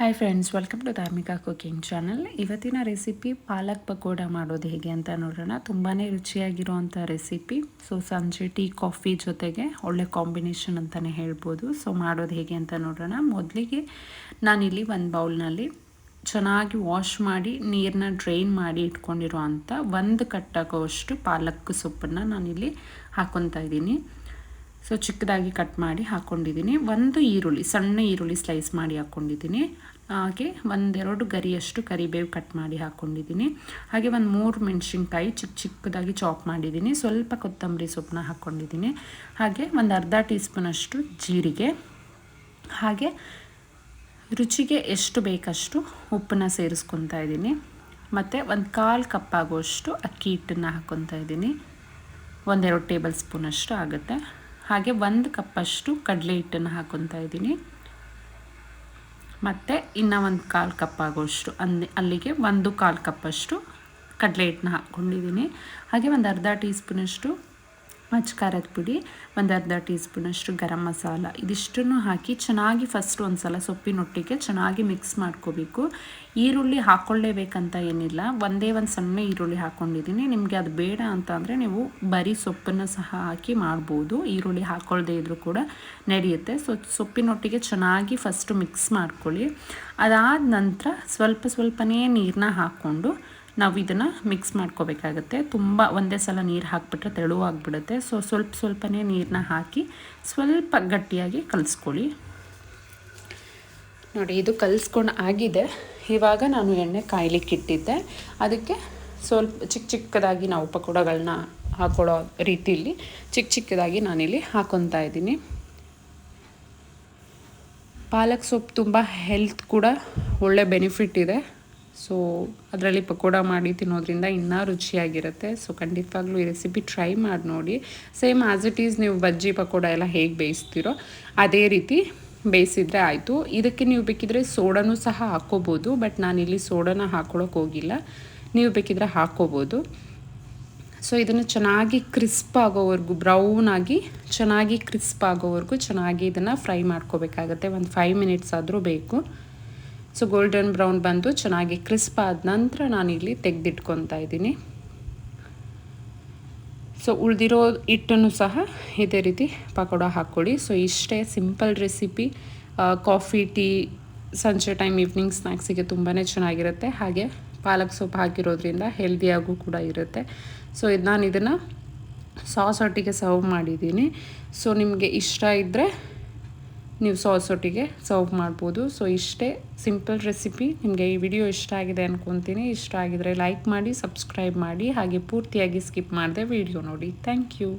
Hi friends welcome to Dharmika cooking channel ಇವತ್ತಿನ recipe palak pakoda ಮಾಡೋದು ಹೇಗೆ ಅಂತ ನೋಡೋಣ. ತುಂಬಾ ರುಚಿಯಾಗಿರುವಂಥ ರೆಸಿಪಿ ಸೊ ಸಂಜೆ ಟೀ ಕಾಫಿ ಜೊತೆಗೆ ಒಳ್ಳೆ ಕಾಂಬಿನೇಷನ್ ಅಂತಲೇ ಹೇಳ್ಬೋದು. ಸೊ ಮಾಡೋದು ಹೇಗೆ ಅಂತ ನೋಡೋಣ. ಮೊದಲಿಗೆ ನಾನಿಲ್ಲಿ ಒಂದು ಬೌಲ್ನಲ್ಲಿ ಚೆನ್ನಾಗಿ ವಾಶ್ ಮಾಡಿ ನೀರನ್ನ ಡ್ರೈನ್ ಮಾಡಿ ಇಟ್ಕೊಂಡಿರೋ ಅಂಥ ಒಂದು ಕಟ್ಟಾಗೋಷ್ಟು ಪಾಲಕ್ ಸೊಪ್ಪನ್ನು ನಾನಿಲ್ಲಿ ಹಾಕ್ಕೊತಾ ಇದ್ದೀನಿ. ಸೊ ಚಿಕ್ಕದಾಗಿ ಕಟ್ ಮಾಡಿ ಹಾಕ್ಕೊಂಡಿದ್ದೀನಿ ಒಂದು ಈರುಳ್ಳಿ, ಸಣ್ಣ ಈರುಳ್ಳಿ ಸ್ಲೈಸ್ ಮಾಡಿ ಹಾಕ್ಕೊಂಡಿದ್ದೀನಿ ಹಾಗೆ ಒಂದೆರಡು ಗರಿಯಷ್ಟು ಕರಿಬೇವು ಕಟ್ ಮಾಡಿ ಹಾಕ್ಕೊಂಡಿದ್ದೀನಿ ಹಾಗೆ ಒಂದು ಮೂರು ಮೆಣಸಿನ್ಕಾಯಿ ಚಿಕ್ಕ ಚಿಕ್ಕದಾಗಿ ಚಾಪ್ ಮಾಡಿದ್ದೀನಿ. ಸ್ವಲ್ಪ ಕೊತ್ತಂಬರಿ ಸೊಪ್ಪನ್ನ ಹಾಕ್ಕೊಂಡಿದ್ದೀನಿ ಹಾಗೆ ಒಂದು ಅರ್ಧ ಟೀ ಸ್ಪೂನಷ್ಟು ಜೀರಿಗೆ. ಹಾಗೆ ರುಚಿಗೆ ಎಷ್ಟು ಬೇಕಷ್ಟು ಉಪ್ಪನ್ನ ಸೇರಿಸ್ಕೊತಾ ಇದ್ದೀನಿ. ಮತ್ತು ಒಂದು ಕಾಲು ಕಪ್ಪಾಗುವಷ್ಟು ಅಕ್ಕಿ ಹಿಟ್ಟನ್ನು ಹಾಕ್ಕೊತಾ ಇದ್ದೀನಿ. ಒಂದೆರಡು ಟೇಬಲ್ ಸ್ಪೂನಷ್ಟು ಆಗುತ್ತೆ. ಹಾಗೆ ಒಂದು ಕಪ್ಪಷ್ಟು ಕಡಲೆ ಹಿಟ್ಟನ್ನು ಹಾಕೊತ ಇದ್ದೀನಿ. ಮತ್ತು ಇನ್ನು ಒಂದು ಕಾಲು ಕಪ್ ಆಗೋಷ್ಟು ಅಂದ್ ಅಲ್ಲಿಗೆ ಒಂದು ಕಾಲು ಕಪ್ಪಷ್ಟು ಕಡಲೆ ಹಿಟ್ಟನ್ನ ಹಾಕ್ಕೊಂಡಿದ್ದೀನಿ ಹಾಗೆ ಒಂದು ಅರ್ಧ ಟೀ ಸ್ಪೂನಷ್ಟು ಮಚ್ ಖಾರದ ಪುಡಿ, ಒಂದು ಅರ್ಧ ಟೀ ಸ್ಪೂನಷ್ಟು ಗರಂ ಮಸಾಲ. ಇದಿಷ್ಟನ್ನು ಹಾಕಿ ಚೆನ್ನಾಗಿ ಫಸ್ಟ್ ಒಂದು ಸಲ ಸೊಪ್ಪಿನೊಟ್ಟಿಗೆ ಚೆನ್ನಾಗಿ ಮಿಕ್ಸ್ ಮಾಡ್ಕೋಬೇಕು. ಈರುಳ್ಳಿ ಹಾಕ್ಕೊಳ್ಳೇಬೇಕಂತ ಏನಿಲ್ಲ. ಒಂದೇ ಒಂದು ಸಣ್ಣ ಈರುಳ್ಳಿ ಹಾಕ್ಕೊಂಡಿದ್ದೀನಿ ನಿಮಗೆ ಅದು ಬೇಡ ಅಂತ ಅಂದರೆ ನೀವು ಬರೀ ಸೊಪ್ಪನ್ನು ಸಹ ಹಾಕಿ ಮಾಡ್ಬೋದು. ಈರುಳ್ಳಿ ಹಾಕ್ಕೊಳ್ಳದೇ ಇದ್ದರೂ ಕೂಡ ನಡೆಯುತ್ತೆ. ಸೊ, ಸೊಪ್ಪಿನೊಟ್ಟಿಗೆ ಚೆನ್ನಾಗಿ ಫಸ್ಟು ಮಿಕ್ಸ್ ಮಾಡ್ಕೊಳ್ಳಿ. ಅದಾದ ನಂತರ ಸ್ವಲ್ಪ ಸ್ವಲ್ಪನೇ ನೀರನ್ನ ಹಾಕ್ಕೊಂಡು ನಾವು ಇದನ್ನು ಮಿಕ್ಸ್ ಮಾಡ್ಕೋಬೇಕಾಗತ್ತೆ. ತುಂಬ ಒಂದೇ ಸಲ ನೀರು ಹಾಕಿಬಿಟ್ರೆ ತೆಳುವಾಗಿಬಿಡುತ್ತೆ ಸೊ ಸ್ವಲ್ಪ ಸ್ವಲ್ಪನೇ ನೀರನ್ನ ಹಾಕಿ ಸ್ವಲ್ಪ ಗಟ್ಟಿಯಾಗಿ ಕಲಿಸ್ಕೊಳ್ಳಿ. ನೋಡಿ, ಇದು ಕಲಿಸ್ಕೊಂಡು ಆಗಿದೆ. ಇವಾಗ ನಾನು ಎಣ್ಣೆ ಕಾಯ್ಲಿಕ್ಕೆ ಇಟ್ಟಿದ್ದೆ. ಅದಕ್ಕೆ ಸ್ವಲ್ಪ ಚಿಕ್ಕ ಚಿಕ್ಕದಾಗಿ ನಾವು ಪಕೋಡಗಳನ್ನ ಹಾಕೊಳ್ಳೋ ರೀತಿಯಲ್ಲಿ ಚಿಕ್ಕ ಚಿಕ್ಕದಾಗಿ ನಾನಿಲ್ಲಿ ಹಾಕೊತಾ ಇದ್ದೀನಿ. ಪಾಲಕ್ ಸೊಪ್ಪು ತುಂಬ ಹೆಲ್ತ್ ಕೂಡ ಒಳ್ಳೆ ಬೆನಿಫಿಟ್ ಇದೆ. ಸೊ ಅದರಲ್ಲಿ ಪಕೋಡ ಮಾಡಿ ತಿನ್ನೋದ್ರಿಂದ ಇನ್ನೂ ರುಚಿಯಾಗಿರುತ್ತೆ. ಸೊ ಖಂಡಿತವಾಗ್ಲೂ ಈ ರೆಸಿಪಿ ಟ್ರೈ ಮಾಡಿ ನೋಡಿ. ಸೇಮ್ ಆ್ಯಸ್ ಇಟ್ ಈಸ್ ನೀವು ಬಜ್ಜಿ ಪಕೋಡ ಎಲ್ಲ ಹೇಗೆ ಬೇಯಿಸ್ತೀರೋ ಅದೇ ರೀತಿ ಬೇಯಿಸಿದ್ರೆ ಆಯಿತು. ಇದಕ್ಕೆ ನೀವು ಬೇಕಿದ್ರೆ ಸೋಡಾನೂ ಸಹ ಹಾಕ್ಕೋಬೋದು, ಬಟ್ ನಾನಿಲ್ಲಿ ಸೋಡಾನ ಹಾಕ್ಕೊಳಕ್ಕೆ ಹೋಗಿಲ್ಲ. ನೀವು ಬೇಕಿದ್ರೆ ಹಾಕ್ಕೋಬೋದು. ಸೊ ಇದನ್ನು ಚೆನ್ನಾಗಿ ಕ್ರಿಸ್ಪ್ ಆಗೋವರೆಗೂ ಬ್ರೌನ್ ಆಗಿ ಚೆನ್ನಾಗಿ ಕ್ರಿಸ್ಪ್ ಆಗೋವರೆಗೂ ಚೆನ್ನಾಗಿ ಇದನ್ನು ಫ್ರೈ ಮಾಡ್ಕೋಬೇಕಾಗತ್ತೆ. ಒಂದು ಫೈವ್ ಮಿನಿಟ್ಸ್ ಆದರೂ ಬೇಕು. ಸೊ ಗೋಲ್ಡನ್ ಬ್ರೌನ್ ಬಂದು ಚೆನ್ನಾಗಿ ಕ್ರಿಸ್ಪ್ ಆದ ನಂತರ ನಾನಿಲ್ಲಿ ತೆಗೆದಿಟ್ಕೊತಾ ಇದ್ದೀನಿ. ಸೊ ಉಳಿದಿರೋ ಹಿಟ್ಟನ್ನು ಸಹ ಇದೇ ರೀತಿ ಪಕೋಡ ಹಾಕ್ಕೊಳ್ಳಿ. ಸೊ ಇಷ್ಟೇ ಸಿಂಪಲ್ ರೆಸಿಪಿ ಕಾಫಿ ಟೀ ಸಂಜೆ ಟೈಮ್ ಈವ್ನಿಂಗ್ ಸ್ನ್ಯಾಕ್ಸಿಗೆ ತುಂಬಾ ಚೆನ್ನಾಗಿರುತ್ತೆ. ಹಾಗೆ ಪಾಲಕ್ ಸೊಪ್ಪು ಹಾಕಿರೋದ್ರಿಂದ ಹೆಲ್ದಿಯಾಗೂ ಕೂಡ ಇರುತ್ತೆ. ಸೊ ಇದು ನಾನು ಇದನ್ನು ಸಾಸ್ ಒಟ್ಟಿಗೆ ಸರ್ವ್ ಮಾಡಿದ್ದೀನಿ. ಸೊ ನಿಮಗೆ ಇಷ್ಟ ಇದ್ದರೆ ನೀವು ಸಾಸ್ ಒಟ್ಟಿಗೆ ಸರ್ವ್ ಮಾಡ್ಬೋದು. ಸೊ ಇಷ್ಟೇ ಸಿಂಪಲ್ ರೆಸಿಪಿ ನಿಮಗೆ ಈ ವಿಡಿಯೋ ಇಷ್ಟ ಆಗಿದೆ ಅಂದ್ಕೊತೀನಿ ಇಷ್ಟ ಆಗಿದರೆ ಲೈಕ್ ಮಾಡಿ ಸಬ್ಸ್ಕ್ರೈಬ್ ಮಾಡಿ. ಹಾಗೆ ಪೂರ್ತಿಯಾಗಿ ಸ್ಕಿಪ್ ಮಾಡಿದೆ ವಿಡಿಯೋ ನೋಡಿ. Thank you